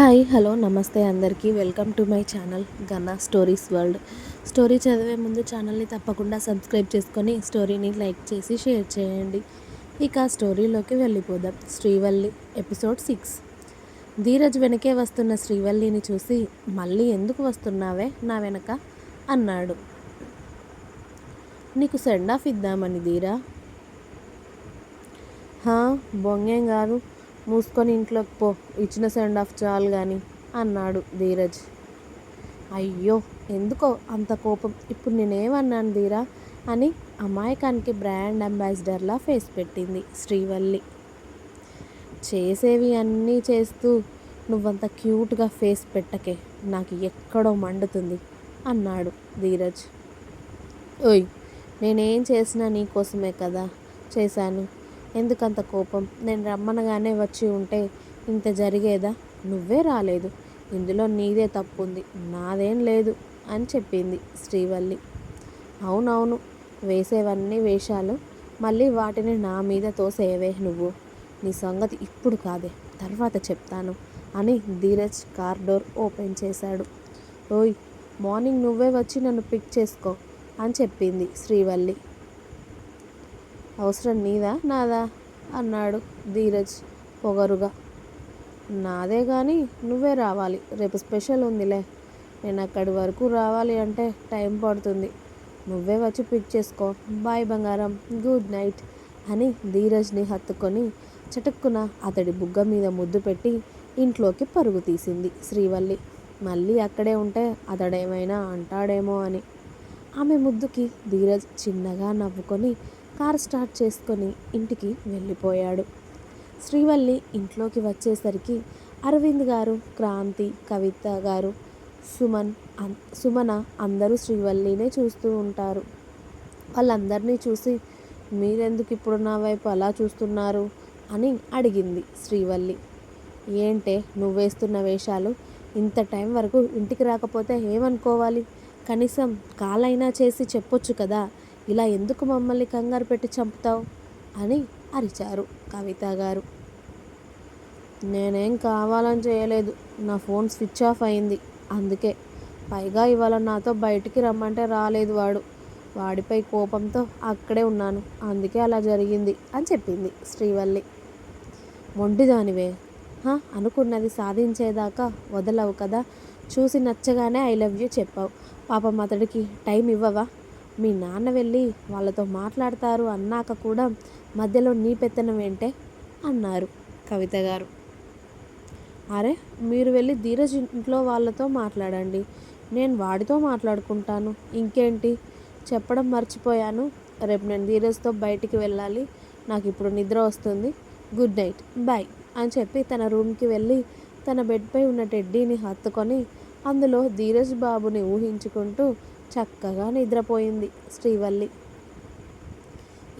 Hi hello నమస్తే అందరికీ. Welcome to my channel గన్నా stories world. Story చదివే ముందు ఛానల్ని తప్పకుండా సబ్స్క్రైబ్ చేసుకొని స్టోరీని లైక్ చేసి షేర్ చేయండి. ఇక స్టోరీలోకి వెళ్ళిపోదాం. Srivalli episode six. ధీరజ్ వెనకే వస్తున్న శ్రీవల్లిని చూసి మళ్ళీ ఎందుకు వస్తున్నావే నా వెనక? అన్నాడు. నీకు సెండ్ ఆఫ్ ఇద్దామని ధీరా. బొంగేం కాదు. మూసుకొని ఇంట్లోకి పో. ఇచ్చిన సెండ్ ఆఫ్ చాలు కానీ అన్నాడు ధీరజ్. అయ్యో ఎందుకో అంత కోపం. ఇప్పుడు నేనేమన్నాను ధీరా? అని అమాయకానికి బ్రాండ్ అంబాసిడర్లా ఫేస్ పెట్టింది శ్రీవల్లి. చేసేవి అన్నీ చేస్తూ నువ్వంత క్యూట్గా ఫేస్ పెట్టకే నాకు ఎక్కడో మండుతుంది అన్నాడు ధీరజ్. ఓయ్ నేనేం చేసినా నీకోసమే కదా చేశాను. ఎందుకంత కోపం? నేను రమ్మనగానే వచ్చి ఉంటే ఇంత జరిగేదా? నువ్వే రాలేదు. ఇందులో నీదే తప్పు ఉంది నాదేం లేదు అని చెప్పింది శ్రీవల్లి. అవునవును వేసేవన్నీ వేషాలు. మళ్ళీ వాటిని నా మీద తోసేవే నువ్వు. నీ సంగతి ఇప్పుడు కాదే తర్వాత చెప్తాను అని ధీరజ్ కార్ డోర్ ఓపెన్ చేశాడు. ఓయ్ మార్నింగ్ నువ్వే వచ్చి నన్ను పిక్ చేసుకో అని చెప్పింది శ్రీవల్లి. అవసరం నీదా? నాదా? అన్నాడు ధీరజ్ పొగరుగా. నాదే కానీ నువ్వే రావాలి. రేపు స్పెషల్ ఉందిలే. నేను అక్కడి వరకు రావాలి అంటే టైం పడుతుంది. నువ్వే వచ్చి పిక్ చేసుకో. బాయ్ బంగారం. గుడ్ నైట్ అని ధీరజ్ని హత్తుకొని చటుక్కున అతడి బుగ్గ మీద ముద్దు పెట్టి ఇంట్లోకి పరుగు తీసింది శ్రీవల్లి. మళ్ళీ అక్కడే ఉంటే అతడేమైనా అంటాడేమో అని. ఆమె ముద్దుకి ధీరజ్ చిన్నగా నవ్వుకొని కార్ స్టార్ట్ చేసుకొని ఇంటికి వెళ్ళిపోయాడు. శ్రీవల్లి ఇంట్లోకి వచ్చేసరికి అరవింద్ గారు క్రాంతి కవిత గారు సుమన్ సుమన అందరూ శ్రీవల్లినే చూస్తూ ఉంటారు. వాళ్ళందరినీ చూసి మీరెందుకు ఇప్పుడు నా వైపు అలా చూస్తున్నారు? అని అడిగింది శ్రీవల్లి. ఏంటే నువ్వేస్తున్న వేషాలు? ఇంత టైం వరకు ఇంటికి రాకపోతే ఏమనుకోవాలి? కనీసం కాలైనా చేసి చెప్పొచ్చు కదా? ఇలా ఎందుకు మమ్మల్ని కంగారు పెట్టి చంపుతావు? అని అరిచారు కవిత గారు. నేనేం కావాలని చేయలేదు. నా ఫోన్ స్విచ్ ఆఫ్ అయింది. అందుకే పైగా ఇవాళ నాతో బయటికి రమ్మంటే రాలేదు వాడు. వాడిపై కోపంతో అక్కడే ఉన్నాను. అందుకే అలా జరిగింది అని చెప్పింది శ్రీవల్లి. మొండిదానివే హా, అనుకున్నది సాధించేదాకా వదలవు కదా? చూసి నచ్చగానే ఐ లవ్ యూ చెప్పావు. పాపం అతడికి టైం ఇవ్వవా? మీ నాన్న వెళ్ళి వాళ్ళతో మాట్లాడతారు అన్నాక కూడా మధ్యలో నీ పెత్తనం ఏంటే అన్నారు కవిత గారు. అరే మీరు వెళ్ళి ధీరజ్ ఇంట్లో వాళ్ళతో మాట్లాడండి. నేను వాడితో మాట్లాడుకుంటాను. ఇంకేంటి? చెప్పడం మర్చిపోయాను. రేపు నేను ధీరజ్తో బయటికి వెళ్ళాలి. నాకు ఇప్పుడు నిద్ర వస్తుంది. Good night. బాయ్ అని చెప్పి తన రూమ్కి వెళ్ళి తన బెడ్పై ఉన్న టెడ్డీని హత్తుకొని అందులో ధీరజ్ బాబుని ఊహించుకుంటూ చక్కగా నిద్రపోయింది శ్రీవల్లి.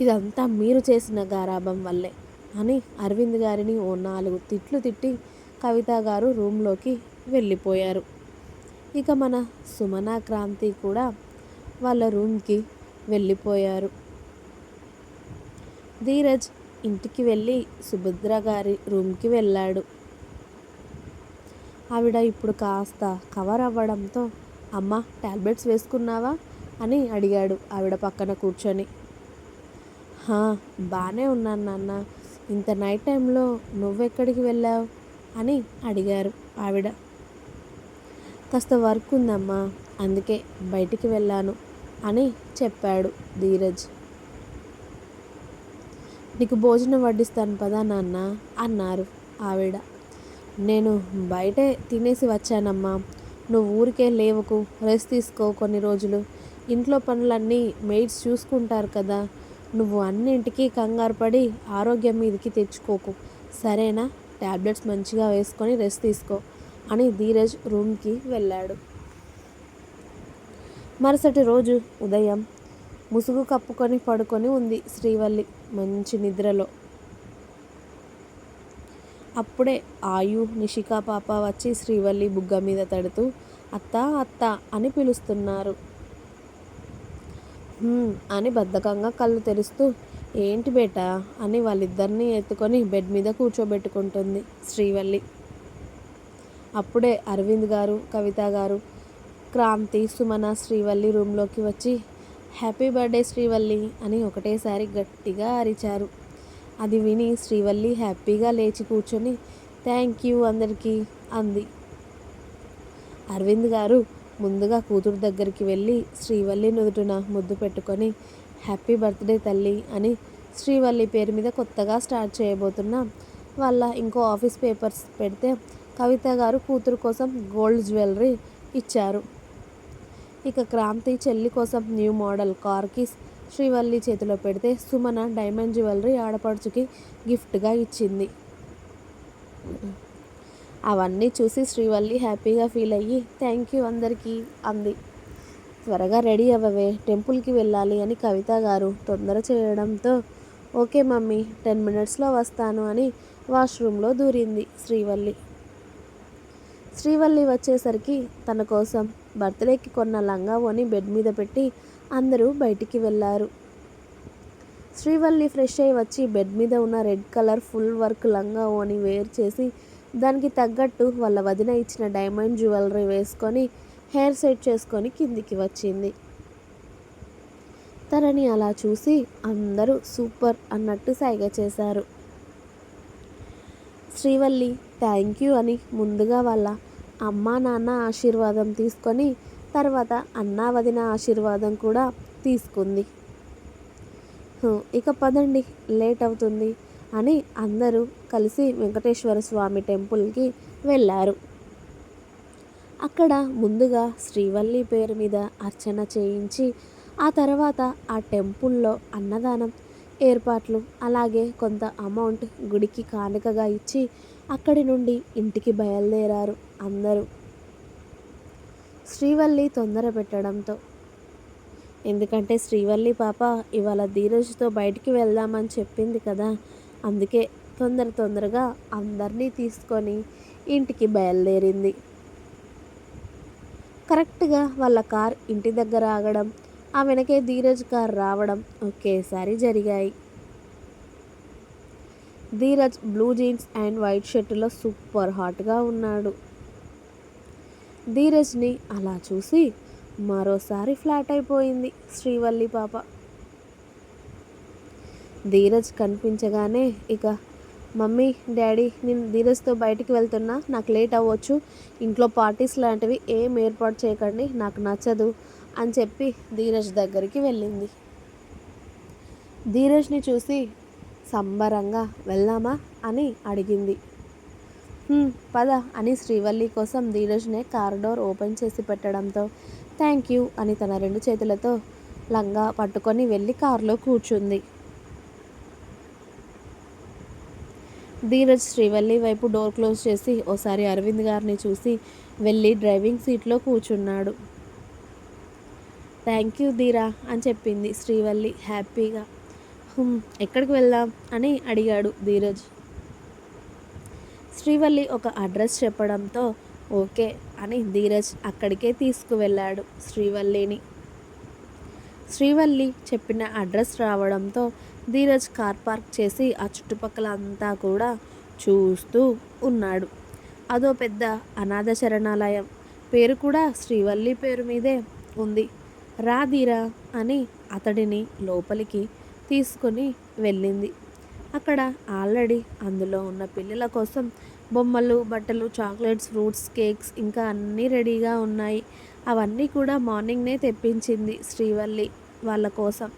ఇదంతా మీరు చేసిన గారాభం వల్లే అని అరవింద్ గారిని ఓ నాలుగు తిట్లు తిట్టి కవిత గారు రూమ్లోకి వెళ్ళిపోయారు. ఇక మన సుమన క్రాంతి కూడా వాళ్ళ రూమ్కి వెళ్ళిపోయారు. ధీరజ్ ఇంటికి వెళ్ళి సుభద్ర గారి రూమ్కి వెళ్ళాడు. ఆవిడ ఇప్పుడు కాస్త కవర్ అవ్వడంతో అమ్మ టాబ్లెట్స్ వేసుకున్నావా? అని అడిగాడు ఆవిడ పక్కన కూర్చొని. హా బాగానే ఉన్నాను నాన్న. ఇంత నైట్ టైంలో నువ్వెక్కడికి వెళ్ళావు? అని అడిగారు ఆవిడ. కాస్త వర్క్ ఉందమ్మా అందుకే బయటికి వెళ్ళాను అని చెప్పాడు ధీరజ్. నీకు భోజనం వడ్డిస్తాను పదా నాన్న? అన్నారు ఆవిడ. నేను బయటే తినేసి వచ్చానమ్మా. నువ్వు ఊరికే లేవకు రెస్ట్ తీసుకో కొన్ని రోజులు. ఇంట్లో పనులన్నీ మెయిడ్స్ చూసుకుంటారు కదా. నువ్వు అన్నింటికి కంగారు పడి ఆరోగ్యం మీదకి తెచ్చుకోకు. సరేనా? ట్యాబ్లెట్స్ మంచిగా వేసుకొని రెస్ట్ తీసుకో అని ధీరజ్ రూమ్కి వెళ్ళాడు. మరుసటి రోజు ఉదయం ముసుగు కప్పుకొని పడుకొని ఉంది శ్రీవల్లి మంచి నిద్రలో. అప్పుడే ఆయు నిషికా పాప వచ్చి శ్రీవల్లి బుగ్గ మీద తడుతూ అత్త అత్త అని పిలుస్తున్నారు. అని బద్ధకంగా కళ్ళు తెరుస్తూ ఏంటి బేటా అని వాళ్ళిద్దరినీ ఎత్తుకొని బెడ్ మీద కూర్చోబెట్టుకుంటుంది శ్రీవల్లి. అప్పుడే అరవింద్ గారు కవిత గారు క్రాంతి సుమన శ్రీవల్లి రూమ్లోకి వచ్చి హ్యాపీ బర్త్డే శ్రీవల్లి అని ఒకటేసారి గట్టిగా అరిచారు. అది విని శ్రీవల్లి హ్యాపీగా లేచి కూర్చొని థ్యాంక్ యూ అందరికీ అంది. అరవింద్ గారు ముందుగా కూతురు దగ్గరికి వెళ్ళి శ్రీవల్లి నుదుటిన ముద్దు పెట్టుకొని హ్యాపీ బర్త్డే తల్లి అని శ్రీవల్లి పేరు మీద కొత్తగా స్టార్ట్ చేయబోతున్న వాళ్ళ ఇంకో ఆఫీస్ పేపర్స్ పెడితే కవిత గారు కూతురు కోసం గోల్డ్ జ్యువెలరీ ఇచ్చారు. ఇక క్రాంతి చెల్లి కోసం new model car keys Srivalli చేతిలో పెడితే సుమన డైమండ్ జ్యువెలరీ ఆడపడుచుకి గిఫ్ట్గా ఇచ్చింది. అవన్నీ చూసి శ్రీవల్లి హ్యాపీగా ఫీల్ అయ్యి థ్యాంక్ యూ అందరికీ అంది. త్వరగా రెడీ అవ్వవే టెంపుల్కి వెళ్ళాలి అని కవిత గారు తొందర చేయడంతో ఓకే మమ్మీ టెన్ మినిట్స్లో వస్తాను అని వాష్రూమ్లో దూరింది శ్రీవల్లి. శ్రీవల్లి వచ్చేసరికి తన కోసం బర్త్డేకి కొన్న లంగా ఓని బెడ్ మీద పెట్టి అందరూ బయటికి వెళ్ళారు. శ్రీవల్లి ఫ్రెష్ అయి వచ్చి బెడ్ మీద ఉన్న రెడ్ కలర్ ఫుల్ వర్క్ లంగా ఓని వేర్ చేసి దానికి తగ్గట్టు వాళ్ళ వదిన ఇచ్చిన డైమండ్ జ్యువెలరీ వేసుకొని హెయిర్ సెట్ చేసుకొని కిందికి వచ్చింది. తనని అలా చూసి అందరూ సూపర్ అన్నట్టు సైగ చేశారు. శ్రీవల్లి థ్యాంక్ యూ అని ముందుగా వాళ్ళ అమ్మా నాన్న ఆశీర్వాదం తీసుకొని తర్వాత అన్నా వదిన ఆశీర్వాదం కూడా తీసుకుంది. ఇక పదండి లేట్ అవుతుంది అని అందరూ కలిసి వెంకటేశ్వర స్వామి టెంపుల్కి వెళ్ళారు. అక్కడ ముందుగా శ్రీవల్లి పేరు మీద అర్చన చేయించి ఆ తర్వాత ఆ టెంపుల్లో అన్నదానం ఏర్పాట్లు అలాగే కొంత అమౌంట్ గుడికి కానుకగా ఇచ్చి అక్కడి నుండి ఇంటికి బయలుదేరారు అందరూ. శ్రీవల్లి తొందర పెట్టడంతో. ఎందుకంటే శ్రీవల్లి పాప ఇవాళ ధీరజ్తో బయటికి వెళ్దామని చెప్పింది కదా. అందుకే తొందర తొందరగా అందరినీ తీసుకొని ఇంటికి బయలుదేరింది. కరెక్ట్గా వాళ్ళ కార్ ఇంటి దగ్గర ఆగడం ఆ వెనకే ధీరజ్ కార్ రావడం ఒకేసారి జరిగాయి. Dheeraj blue jeans and white షర్టులో super హాట్గా ఉన్నాడు. ధీరజ్ని అలా చూసి మరోసారి ఫ్లాట్ అయిపోయింది శ్రీవల్లి పాప. ధీరజ్ కనిపించగానే ఇక మమ్మీ డాడీ నేను ధీరజ్తో బయటికి వెళ్తున్నా నాకు లేట్ అవ్వచ్చు. ఇంట్లో పార్టీస్ లాంటివి ఏం ఏర్పాటు చేయకండి నాకు నచ్చదు అని చెప్పి ధీరజ్ దగ్గరికి వెళ్ళింది. ధీరజ్ని చూసి సంబరంగా వెళ్దామా? అని అడిగింది. పద అని శ్రీవల్లి కోసం ధీరజ్నే కార్ డోర్ ఓపెన్ చేసి పెట్టడంతో థ్యాంక్ యూ అని తన రెండు చేతులతో లంగా పట్టుకొని వెళ్ళి కారులో కూర్చుంది. ధీరజ్ శ్రీవల్లి వైపు డోర్ క్లోజ్ చేసి ఓసారి అరవింద్ గారిని చూసి వెళ్ళి డ్రైవింగ్ సీట్లో కూర్చున్నాడు. థ్యాంక్ యూ ధీరా అని చెప్పింది శ్రీవల్లి హ్యాపీగా. ఎక్కడికి వెళ్దాం అని అడిగాడు ధీరజ్. శ్రీవల్లి ఒక అడ్రస్ చెప్పడంతో ఓకే అని ధీరజ్ అక్కడికే తీసుకువెళ్ళాడు శ్రీవల్లిని. శ్రీవల్లి చెప్పిన అడ్రస్ రావడంతో ధీరజ్ కార్ పార్క్ చేసి ఆ చుట్టుపక్కల అంతా కూడా చూస్తూ ఉన్నాడు. అదో పెద్ద అనాథ శరణాలయం. పేరు కూడా శ్రీవల్లి పేరు మీదే ఉంది. రాధీరా అని అతడిని లోపలికి తీసుకొని వెళ్ళింది. అక్కడ ఆల్రెడీ అందులో ఉన్న పిల్లల కోసం బొమ్మలు బట్టలు చాక్లెట్స్ ఫ్రూట్స్ కేక్స్ ఇంకా అన్నీ రెడీగా ఉన్నాయి. అవన్నీ కూడా మార్నింగ్నే తెప్పించింది శ్రీవల్లి వాళ్ళ కోసం.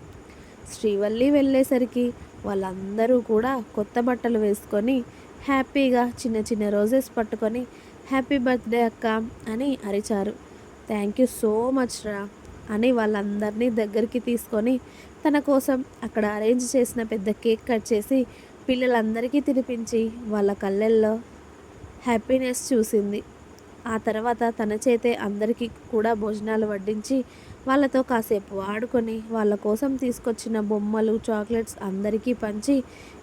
శ్రీవల్లి వెళ్ళేసరికి వాళ్ళందరూ కూడా కొత్త బట్టలు వేసుకొని హ్యాపీగా చిన్న చిన్న రోజెస్ పట్టుకొని హ్యాపీ బర్త్డే అక్క అని అరిచారు. థ్యాంక్ యూ సో మచ్ రా అని వాళ్ళందరినీ దగ్గరికి తీసుకొని తన కోసం అక్కడ అరేంజ్ చేసిన పెద్ద కేక్ కట్ చేసి పిల్లలందరికీ తినిపించి వాళ్ళ కళ్ళల్లో హ్యాపీనెస్ చూసింది. ఆ తర్వాత తన చేతే అందరికీ కూడా భోజనాలు వడ్డించి వాళ్ళతో కాసేపు ఆడుకొని వాళ్ళ కోసం తీసుకొచ్చిన బొమ్మలు చాక్లెట్స్ అందరికీ పంచి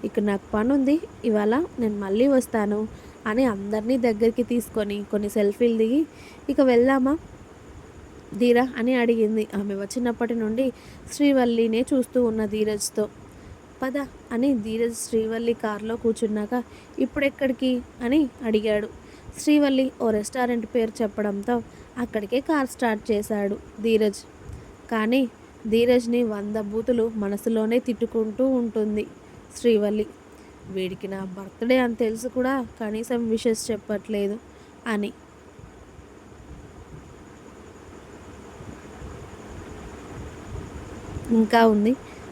ఇక నాకు పని ఉంది ఇవాళ నేను మళ్ళీ వస్తాను అని అందరినీ దగ్గరికి తీసుకొని కొన్ని సెల్ఫీలు దిగి ఇక వెళ్దామా? ధీరా అని అడిగింది. ఆమె వచ్చినప్పటి నుండి శ్రీవల్లినే చూస్తూ ఉన్న ధీరజ్తో. పద అని ధీరజ్ శ్రీవల్లి కారులో కూర్చున్నాక ఇప్పుడెక్కడికి అని అడిగాడు. శ్రీవల్లి ఓ రెస్టారెంట్ పేరు చెప్పడంతో అక్కడికే కార్ స్టార్ట్ చేశాడు ధీరజ్. కానీ ధీరజ్ని వంద బూతులు మనసులోనే తిట్టుకుంటూ ఉంటుంది శ్రీవల్లి. వీడికి నా బర్త్డే అని తెలుసు కూడా కనీసం విషెస్ చెప్పట్లేదు అని. ఇంకా ఉంది.